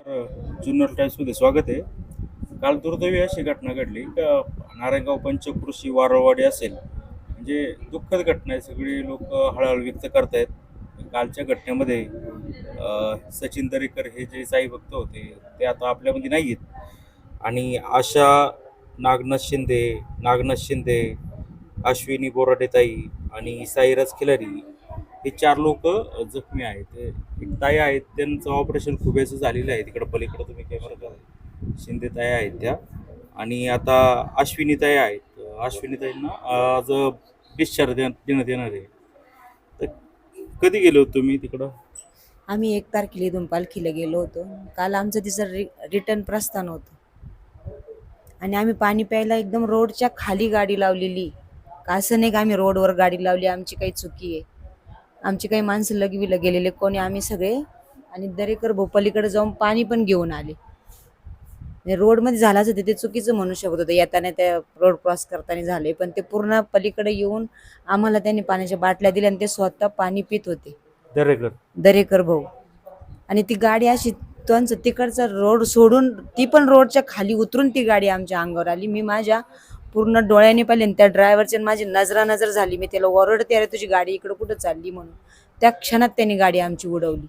जुन्नर टाइम्समध्ये स्वागत आहे. काल दुर्दैवी अशी घटना घडली का नारायणगाव पंचकृषी वारळवाडी असेल म्हणजे दुःखद घटना आहे. सगळी लोक हळहळ व्यक्त करतायत. कालच्या घटनेमध्ये सचिन दरेकर हे जे साई भक्त होते ते आता आपल्यामध्ये नाही आहेत आणि आशा नागनाथ शिंदे नागनाथ शिंदे अश्विनी बोराडेताई आणि साईराज खिलारी हे चार लोक जखमी आहेत. एक ताई आहेत त्यांचं ऑपरेशन खुबेचं झालेलं आहे. तिकडं पलीकडं तुम्ही कॅमेरा शिंदे ताई आहेत त्या. आणि आता अश्विनी ताई आहेत. अश्विनी ताईंना आज डिस्चार्ज देण्यात येणार आहे. तर कधी गेलो तुम्ही तिकडं? आम्ही एक तारखेला इथून पालखीला गेलो होतो. काल आमचं तिचं रि रिटर्न प्रस्थान होतं. आणि आम्ही पाणी प्यायला एकदम रोडच्या खाली गाडी लावलेली. का असं नाही का आम्ही रोडवर गाडी लावली? आमची काही चुकी आहे. आमची काही माणसं लगविला गेलेले कोणी आम्ही सगळे. आणि दरेकर भोपालीकडे जाऊन पाणी पण घेऊन आले. म्हणजे रोडमध्ये झालं असं ते चुकीचं म्हणू शकत होतं येताना त्या रोड क्रॉस करताना झाले पण ते पूर्ण पलीकडे येऊन आम्हाला त्यांनी पाण्याच्या बाटल्या दिल्या आणि ते स्वतः पाणी पित होते. दरेकर. दरेकर भाऊ. आणि ती गाडी अशी त्यांचं तिकडचा रोड सोडून ती पण रोडच्या खाली उतरून ती गाडी आमच्या अंगावर आली. मी माझ्या पूर्ण डोळ्याने पाहिले आणि त्या ड्रायव्हरच्या माझी नजरा नजर झाली. मी त्याला ओरडते अरे तुझी गाडी इकडं कुठं चालली? म्हणून. त्या क्षणात त्यांनी गाडी आमची उडवली.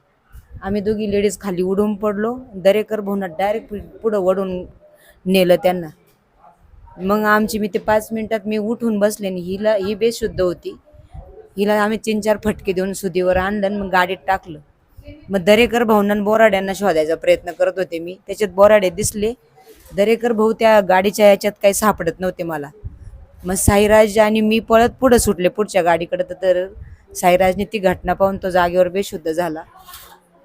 आम्ही दोघी लेडीज खाली उडून पडलो. दरेकर भाऊना डायरेक्ट पुढं वडून नेलं त्यांना. मग आमची मी ते पाच मिनिटात मी उठून बसले आणि हिला ही बेशुद्ध होती. हिला आम्ही तीन चार फटके देऊन सुदीवर आणलं आणि मग गाडीत टाकलं. मग दरेकर भाऊंना बोराड्यांना शोधायचा प्रयत्न करत होते मी. त्याच्यात बोराडे दिसले. दरेकर भाऊ त्या गाडीच्या याच्यात काही सापडत नव्हते मला. मग साईराज आणि मी पळत पुढं सुटले पुढच्या गाडीकडे तर- साईराजने ती घटना पाहून तो जागेवर बेशुद्ध झाला.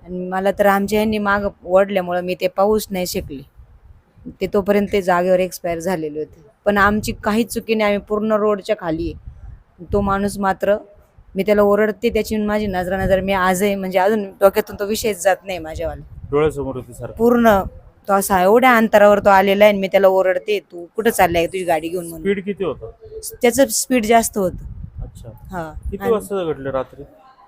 आणि मला तर आमच्या यांनी माग ओढल्यामुळं मी ते पाहूच नाही शकले. ते तोपर्यंत ते जागेवर एक्सपायर झालेले होते. पण आमची काहीच चुकी नाही आम्ही पूर्ण रोडच्या खाली आहे. तो माणूस मात्र मी त्याला ओरडते त्याची माझी नजरा नजर मी आजही म्हणजे अजून डोक्यातून तो विषयच जात नाही माझ्यावाला. डोळ्यासमोर होते सर पूर्ण तो असा एवढ्या अंतरावर तो आलेला आहे आणि मी त्याला ओरडते तू कुठं चाललाय? तुझी गाडी घेऊन म्हणून. स्पीड किती होतं? त्याचं स्पीड जास्त होतं. अच्छा. हा. किती आणि वाजता घडले रात्री?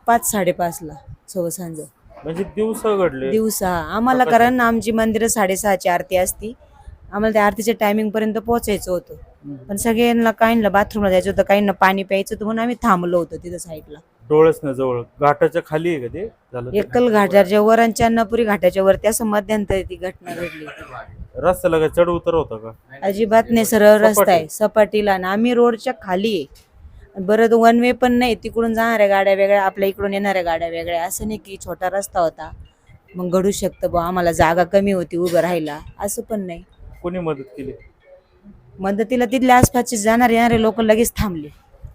पाच साडेपाचला सव्वा सांज. म्हणजे दिवसा घडले. दिवसा आम्हाला सकाळची. कारण आमची मंदिरं साडेसहाची आरती असती. आम्हाला त्या आरतीच्या टायमिंग पर्यंत पोहोचायचं होतं. पण सगळ्यांना काहींना बाथरूमला जायचं होतं काहींना पाणी प्यायचं होतं म्हणून आम्ही थांबलो होतो तिथं साईडला डोळ्याच ना जवळ घाटाच्या खाली आहे का ते? झालं ते? एकल घाटाच्या वर आणि चन्नापुरी घाटाच्या वरती असं मध्यंतरी ती घटना घडली. रस्त्याला काय चढ उतर होता का? अजिबात नाही सरळ रस्ता आहे. सपाटीला आणि आम्ही रोडच्या खाली आहे. बरं वन वे पण नाही तिकडून जाणाऱ्या गाड्या वेगळ्या आपल्या इकडून येणाऱ्या गाड्या वेगळ्या असं नाही की छोटा रस्ता होता. मग घडू शकतं बा आम्हाला जागा कमी होती उभं राहायला असं पण नाही. कोणी मदत केली? मदतीला तिथल्या आसपासचे जाणारे येणारे लोक लगेच थांबले.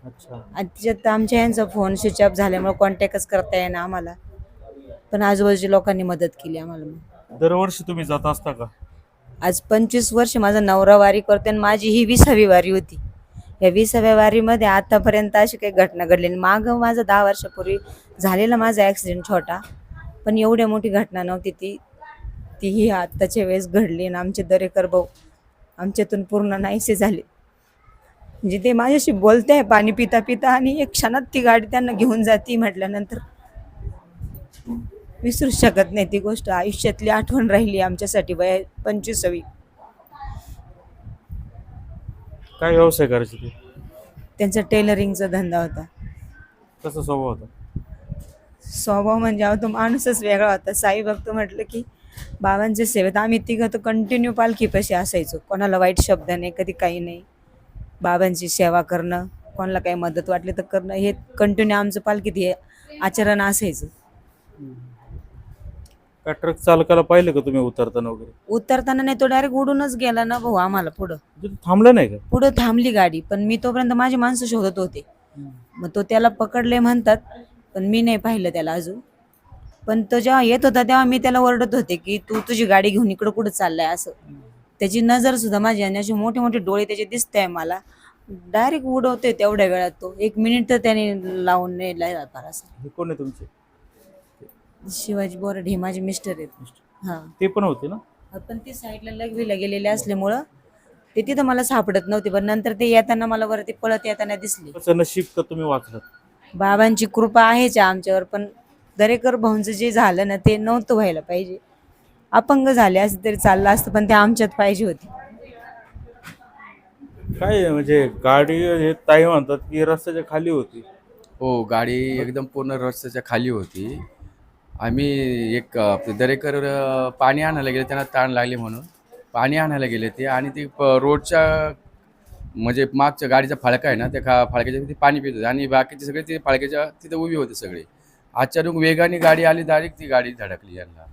आणि त्याच्यात आमच्या यांचा फोन स्विच ऑफ झाल्यामुळे कॉन्टॅक्टच करता येईना आम्हाला. पण आजूबाजूच्या लोकांनी मदत केली आम्हाला. मग दरवर्षी तुम्ही जात असता का? आज पंचवीस वर्ष माझा नवरा वारी करते आणि माझी ही विसावी वारी होती. या विसाव्या वारीमध्ये आतापर्यंत अशी काही घटना घडली नाही. मागं माझं दहा वर्षापूर्वी झालेला माझा ॲक्सिडेंट छोटा पण एवढी मोठी घटना नव्हती ती. ती ही आत्ताच्या वेळेस घडली आणि आमचे दरेकर भाऊ आमच्यातून पूर्ण नाहीसे झाले. म्हणजे ते माझ्याशी बोलते आहे पाणी पिता पिता आणि एक क्षणात ती गाडी त्यांना घेऊन जाती म्हटल्यानंतर. विसरू शकत नाही ती गोष्ट. आयुष्यातली आठवण राहिली आमच्यासाठी वय पंचवीसावी. काय व्यवसाय करायचे ते? त्यांचा टेलरिंगचा धंदा होता. कसा स्वभाव होता? स्वभाव म्हणजे अहो तो माणूसच वेगळा होता. साई भक्त म्हटलं की बाबांच्या सेवेत आम्ही तिघं तर कंटिन्यू पालखीपाशी असायचो. कोणाला वाईट शब्द नाही कधी काही नाही. बाबांची सेवा करणं कोणाला काही मदत वाटली तर करणं हे कंटिन्यू आमचं पालखीत हे आचरण असायचं. काय ट्रक चालकाला पाहिलं का तुम्ही उतरताना वगैरे? उतरताना नाही तो डायरेक्ट उडूनच गेला ना भाऊ आम्हाला पुढं. म्हणजे तो थांबला नाही का? पुढं थांबली गाडी पण मी तोपर्यंत माझी माणसं शोधत होते. मग तो त्याला पकडले म्हणतात पण मी नाही पाहिलं त्याला अजून. पण तो जेव्हा येत होता तेव्हा मी त्याला ओरडत होते की तू तुझी गाडी घेऊन इकडं कुठं चाललाय? असं. त्याची नजर सुद्धा माझी आणि असे मोठे मोठे डोळे त्याचे दिसत आहे मला. डायरेक्ट उडवते तेवढ्या वेळात तो. एक मिनिट तर त्याने लावून नाही फार असं. हे कोण आहे तुमचे? शिवाजी बोरड हे माझे मिस्टर आहेत. हा. ते पण होते ना? पण ते साईडला लगवीला गेलेले असल्यामुळं ते तिथं मला सापडत नव्हते पण नंतर ते येताना मला वरती पळत येताना दिसले. कसं नशीब का तुम्ही वाचलात. बाबांची कृपा आहेच आमच्यावर पण दरेकर भाऊंचं जे झालं ना ते नव्हतं व्हायला पाहिजे. अपंग झाले असते तरी चाललं असतं पण ते आमच्यात पाहिजे होते. काय म्हणजे गाडी हे ताई म्हणतात की रस्त्याच्या खाली होती. हो गाडी एकदम पूर्ण रस्त्याच्या खाली होती. आम्ही एक आपले दरेकर अ, पाणी आणायला गेले त्यांना ताण लागली म्हणून. पाणी आणायला गेले ते आणि ते प- रोडच्या म्हणजे मागच्या गाडीचा फाळका आहे ना त्या खा फाळक्याच्या तिथे पाणी पित होते आणि बाकीचे सगळे ते फाळक्याच्या तिथे उभी होते सगळे. अचानक वेगाने गाडी आली डायरेक्ट ती गाडी धडकली यांना.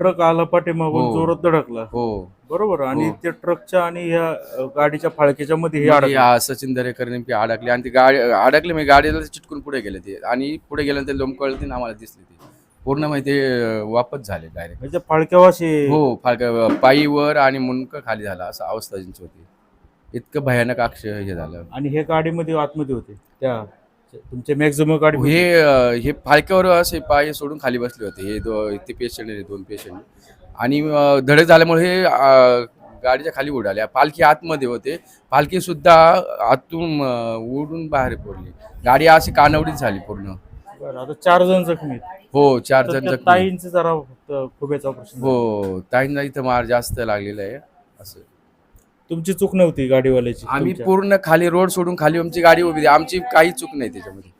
ट्रक आला पाठीमागून हो. जोरात धडकला. हो. बरोबर. आणि हो. त्या ट्रकच्या आणि ह्या अ, गाडीच्या फाळक्याच्या मध्ये हे अडकलं. सचिन दरेकर नेमकी अडकली आणि ती गाडी अडकली म्हणजे गाडीला चिटकून पुढे गेले ते. आणि पुढे गेल्यानंतर लोंबकळती ना आम्हाला दिसली ती. पूर्ण माहिती वापस झाले डायरेक्ट म्हणजे फाळक्यावाशी हो फाळका पायीवर आणि मुंडकं खाली झाला असं अवस्था त्यांची होती. इतकं भयानक अक्ष हे झालं. आणि हे गाडीमध्ये आतमध्ये होते त्या तुमच्या मॅक्झिमम गाडी हे हे फाळक्यावर असे पाय सोडून खाली बसले होते. हे दो ते पेशंट आहे दोन पेशंट आणि धडक झाल्यामुळे हे अं, गाडीच्या खाली उडाल्या. पालखी आतमध्ये होते. पालखी सुद्धा आतून अं, उडून बाहेर पडली. गाडी अशी कानवडीच झाली पूर्ण. बरं, आता चार जण जखमी आहेत. हो चार तर जण त्या जखमी ताईंचं जरा फक्त खुब्याचं ऑपरेशन. हो ताईंना इथं मार जास्त लागलेला आहे असं. तुमची चूक नव्हती गाडीवाल्याची आम्ही तुमच्या. पूर्ण खाली रोड सोडून खाली आमची गाडी उभी आहे. आमची काही चूक नाही त्याच्यामध्ये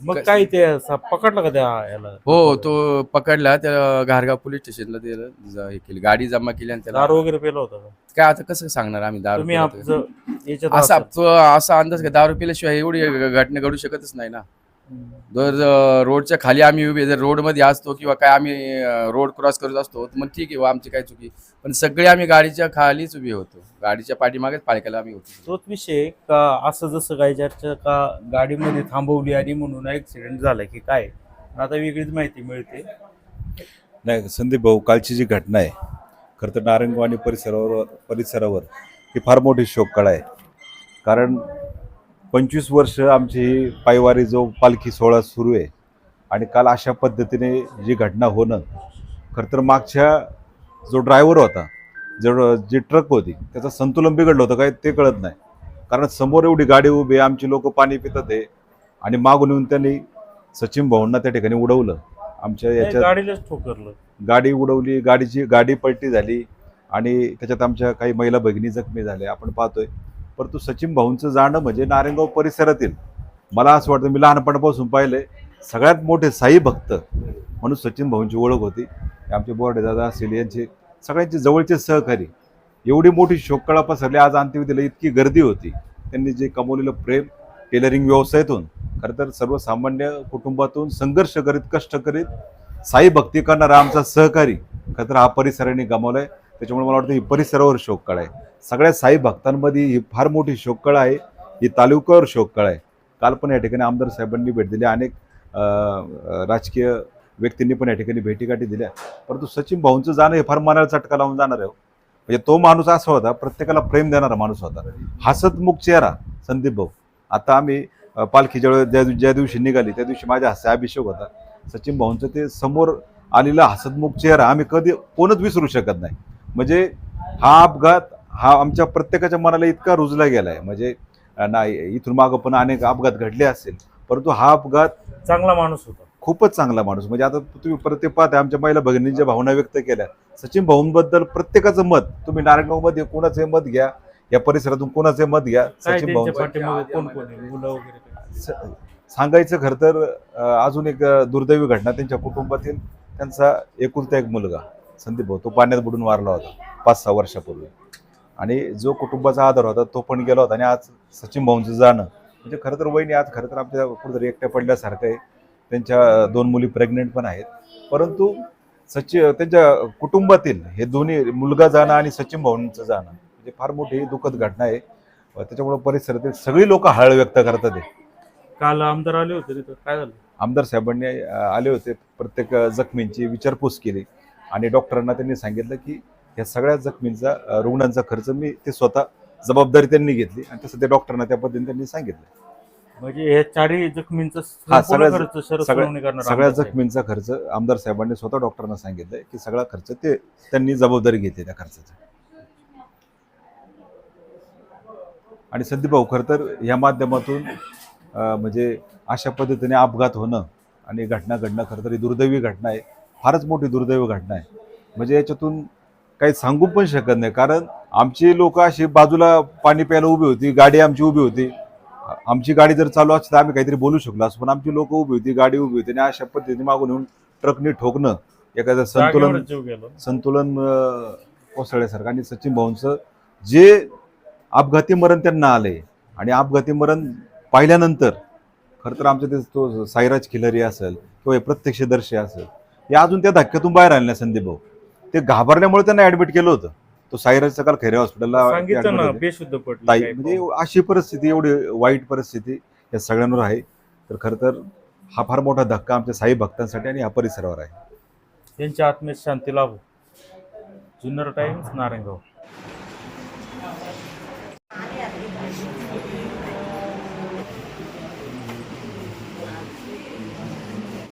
मग काय ते पकडलं का त्या याला हो तो पकडला त्या घारगाव पोलीस स्टेशनला त्याला ज- हे केली गाडी जमा केली आणि त्याला दारू वगैरे पेला होता का काय आता कसं सांगणार आम्ही दारू तुम्ही पिला तर? आपलं याच्यात असा असाल. तो असा अंदाज का दारू पिल्याशिवाय एवढी घटना घडू शकतच नाही ना. जर रोडच्या खाली आम्ही उभे जर रोडमध्ये असतो किंवा काय आम्ही रोड क्रॉस करत असतो मग ठीक आहे बुवा, आमची काय चुकी. पण सगळे आम्ही गाडीच्या खालीच उभे होतो. गाडीच्या पाठीमागेच पालिकेला आम्ही होतो. तोच विषय का असं जसं काय चर्चा का गाडीमध्ये थांबवली आणि म्हणून ऍक्सिडेंट झाला की काय? आता वेगळीच माहिती मिळते. नाही संदीप भाऊ कालची जी घटना आहे खरं तर नारंगाव आणि परिसरावर परिसरावर ही फार मोठी शोककळा आहे. कारण पंचवीस वर्ष आमची पायवारी जो पालखी सोहळा सुरू आहे आणि काल अशा पद्धतीने जी घटना होणं खरं तर मागच्या जो ड्रायव्हर होता जो जी ट्रक होती त्याचं संतुलन बिघडलं होतं काय ते कळत नाही. कारण समोर एवढी गाडी उभी आहे आमची लोक पाणी पितात आहे आणि मागून येऊन त्यांनी सचिन भाऊंना त्या ठिकाणी उडवलं. आमच्या नाही, याच्यात गाडीलाच ठोकरलं. गाडी उडवली गाडीची गाडी पलटी झाली आणि त्याच्यात आमच्या काही महिला भगिनी जखमी झाल्या आपण पाहतोय. परंतु सचिन भाऊंचं जाणं म्हणजे नारायणगाव परिसरातील. मला असं वाटतं मी लहानपणापासून पाहिले सगळ्यात मोठे साई भक्त म्हणून सचिन भाऊंची ओळख होती. आमचे बोर्डे दादा असतील यांचे सगळ्यांचे जवळचे सहकारी. एवढी मोठी शोककळा पसरली आज अंत्यविधीला इतकी गर्दी होती. त्यांनी जे कमवलेलं प्रेम टेलरिंग व्यवसायातून खरं तर सर्वसामान्य कुटुंबातून संघर्ष करीत कष्ट करीत साई भक्ती करणारा आमचा सहकारी खरं तर हा परिसराने गमावलाय. त्याच्यामुळे मला वाटतं ही परिसरावर शोककळा आहे. सगळ्या साई भक्तांमध्ये ही फार मोठी शोककळा आहे. ही तालुक्यावर शोककळा आहे. काल पण या ठिकाणी आमदार साहेबांनी भेट दिली. अनेक राजकीय व्यक्तींनी पण या ठिकाणी भेटीगाठी दिल्या. परंतु सचिन भाऊंचं जाणं हे फार मनाला चटका लावून जाणार आहे हो. म्हणजे तो माणूस असा होता प्रत्येकाला प्रेम देणारा माणूस होता. हसतमुख चेहरा संदीप भाऊ. आता आम्ही पालखी ज्या ज्या ज्या दिवशी निघाली त्या दिवशी माझ्या हस्य अभिषेक होता. सचिन भाऊंचं ते समोर आलेला हसतमुख चेहरा आम्ही कधी कोणच विसरू शकत नाही. म्हणजे हा अपघात हा आमच्या प्रत्येकाच्या मनाला इतका रुजला गेलाय. म्हणजे नाही इथून मागं पण अनेक अपघात घडले असेल परंतु हा अपघात चांगला माणूस होता. खूपच चांगला माणूस. म्हणजे आता तुम्ही परत ते पाहता आमच्या महिला भगिनींच्या भावना व्यक्त केल्या. सचिन भाऊंबद्दल प्रत्येकाचं मत तुम्ही नारायणगावमध्ये कोणाचे मत घ्या या परिसरातून कोणाचे मत घ्या सचिन? स- सांगायचं खरं तर अजून एक दुर्दैवी घटना त्यांच्या कुटुंबातील त्यांचा एकुलता एक मुलगा. संदीप भाऊ तो पाण्यात बुडून वारला होता पाच सहा वर्षापूर्वी. आणि जो कुटुंबाचा आधार होता तो पण गेला होता. आणि आज सचिन भाऊंचं जाणं म्हणजे खरं तर वहिनी आज खरं तर आपल्या कुठेतरी एकट्या पडल्यासारखं आहे. त्यांच्या दोन मुली प्रेग्नेंट पण आहेत. परंतु सचिन त्यांच्या कुटुंबातील हे दोन्ही मुलगा जाणं आणि सचिन भाऊंचं जाणं म्हणजे फार मोठी दुःखद घटना आहे. त्याच्यामुळे परिसरातील सगळी लोक हळ व्यक्त करतात काल आमदार आले होते काय झालं? आमदार साहेबांनी आले होते. प्रत्येक जखमींची विचारपूस केली. आणि डॉक्टरांना त्यांनी सांगितलं की या सगळ्या जखमींचा रुग्णांचा खर्च मी ते स्वतः जबाबदारी त्यांनी घेतली आणि तसं ते डॉक्टरांना त्या पद्धतीने त्यांनी सांगितलं. म्हणजे हे चारही जखमींचा हा, सगळ्या- खर्च शरद सगळ्या- सोनवणे करणार सगळ्या आमदार साहेब. जखमींचा खर्च आमदार साहेबांनी स्वतः डॉक्टरांना सांगितलंय की सगळा खर्च ते त्यांनी जबाबदारी घेतली त्या खर्चाची. आणि संदीप भाऊ खरं तर या माध्यमातून अ, म्हणजे अशा पद्धतीने अपघात होणं आणि घटना घडणं खरं तर ही दुर्दैवी घटना आहे. फारच मोठी दुर्दैवी घटना आहे. म्हणजे याच्यातून काही सांगू पण शकत नाही. कारण आमची लोक अशी बाजूला पाणी प्यायला उभी होती गाडी आमची उभी होती. आमची गाडी जर चालू असती तर आम्ही काहीतरी बोलू शकलो असतो. पण आमची लोक उभी होती गाडी उभी होती आणि अशा पद्धतीने मागून येऊन ट्रकने ठोकणं एखादं संतुलन संतुलन कोसळल्यासारखं. आणि सचिन भाऊंचं जे अपघाती मरण त्यांना आले आणि अपघाती मरण पाहिल्यानंतर खरं तर आमच्या ते तो साईराज खिलरी असेल किंवा प्रत्यक्षदर्शी असेल हे अजून त्या धक्क्यातून बाहेर आले नाही संदीप भाऊ. ते घाबरल्यामुळे त्यांना ऍडमिट केलं होतं. तो साईराजचा काल खैरे हॉस्पिटलला ते सांगितलं admit ना होते. बेशुद्ध पडली ताई काय म्हणजे. अशी परिस्थिती एवढी वाईट परिस्थिती या सगळ्यांवर आहे. तर खरं तर हा फार मोठा धक्का आमच्या साई भक्तांसाठी आणि या परिसरावर आहे. त्यांच्या आत्मेत शांती लाभो. जुन्नर टाइम्स नारायणगाव.